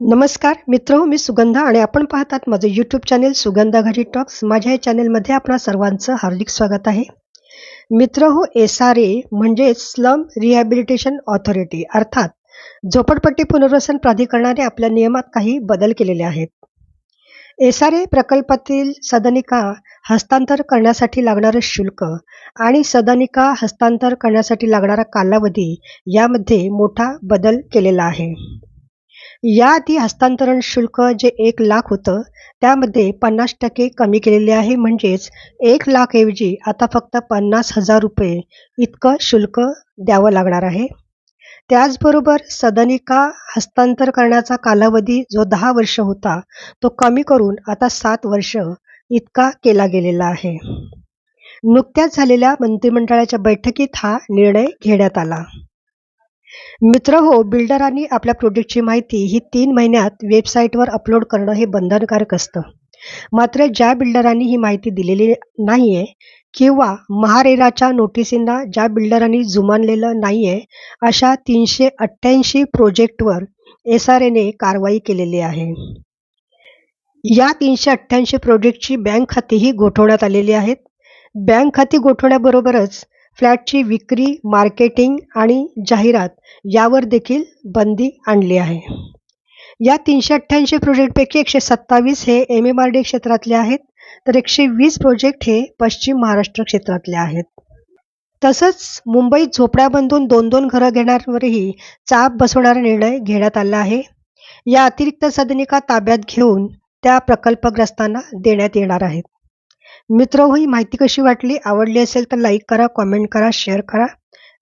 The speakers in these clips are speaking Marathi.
नमस्कार मित्र मी सुगंधा आणि आपण पाहतात माझं यूट्यूब चॅनेल सुगंधा घरी टॉक्स माझ्या या चॅनेलमध्ये आपणा सर्वांचं हार्दिक स्वागत आहे. मित्र हो एस आर ए म्हणजेच स्लम रिहॅबिलिटेशन ऑथॉरिटी अर्थात झोपडपट्टी पुनर्वसन प्राधिकरणाने आपल्या नियमात काही बदल केलेले आहेत. एस आर ए प्रकल्पातील सदनिका हस्तांतर करण्यासाठी लागणारं शुल्क आणि सदनिका हस्तांतर करण्यासाठी लागणारा कालावधी यामध्ये मोठा बदल केलेला आहे. याआधी हस्तांतरण शुल्क जे एक लाख होतं त्यामध्ये पन्नास टक्के कमी केलेले आहे. म्हणजेच एक लाखऐवजी आता फक्त पन्नास हजार रुपये इतकं शुल्क द्यावं लागणार आहे. त्याचबरोबर सदनिका हस्तांतर करण्याचा कालावधी जो दहा वर्ष होता तो कमी करून आता सात वर्ष इतका केला गेलेला आहे. नुकत्याच झालेल्या मंत्रिमंडळाच्या बैठकीत हा निर्णय घेण्यात आला. मित्र हो बिल्डरांनी आपल्या प्रोजेक्टची माहिती ही तीन महिन्यात वेबसाईटवर अपलोड करणं हे बंधनकारक असतं. मात्र ज्या बिल्डरांनी ही माहिती दिलेली नाही आहे किंवा महारेराच्या नोटिसींना ज्या बिल्डरांनी जुमानलेलं नाही आहे अशा तीनशे अठ्ठ्याऐंशी प्रोजेक्टवर एस आर एने कारवाई केलेली आहे. या तीनशे अठ्ठ्याऐंशी प्रोजेक्टची बँक खातीही गोठवण्यात आलेली आहेत. बँक खाती गोठवण्याबरोबरच फ्लॅटची विक्री मार्केटिंग आणि जाहिरात यावर देखील बंदी आणली आहे. या तीनशे अठ्ठ्याऐंशी प्रोजेक्टपैकी एकशे सत्तावीस हे एम एम आर डी क्षेत्रातले आहेत तर एकशे वीस प्रोजेक्ट हे पश्चिम महाराष्ट्र क्षेत्रातले आहेत. तसंच मुंबईत झोपड्याबंधून दोन दोन घरं घेणाऱ्यांवरही चाप बसवणारा निर्णय घेण्यात आला आहे. या अतिरिक्त सदनिका ताब्यात घेऊन त्या प्रकल्पग्रस्तांना देण्यात येणार आहेत. मित्र हो ही माहिती कशी वाटली? आवडली असेल तर लाईक करा कॉमेंट करा शेअर करा.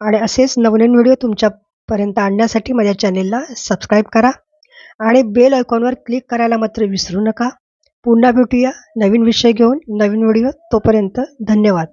आणि असेच नवनवीन व्हिडिओ तुमच्यापर्यंत आणण्यासाठी माझ्या चॅनेलला सबस्क्राईब करा. आणि बेल आयकॉनवर क्लिक करायला मात्र विसरू नका. पुन्हा भेटूया. नवीन विषय घेऊन नवीन व्हिडिओ तोपर्यंत धन्यवाद.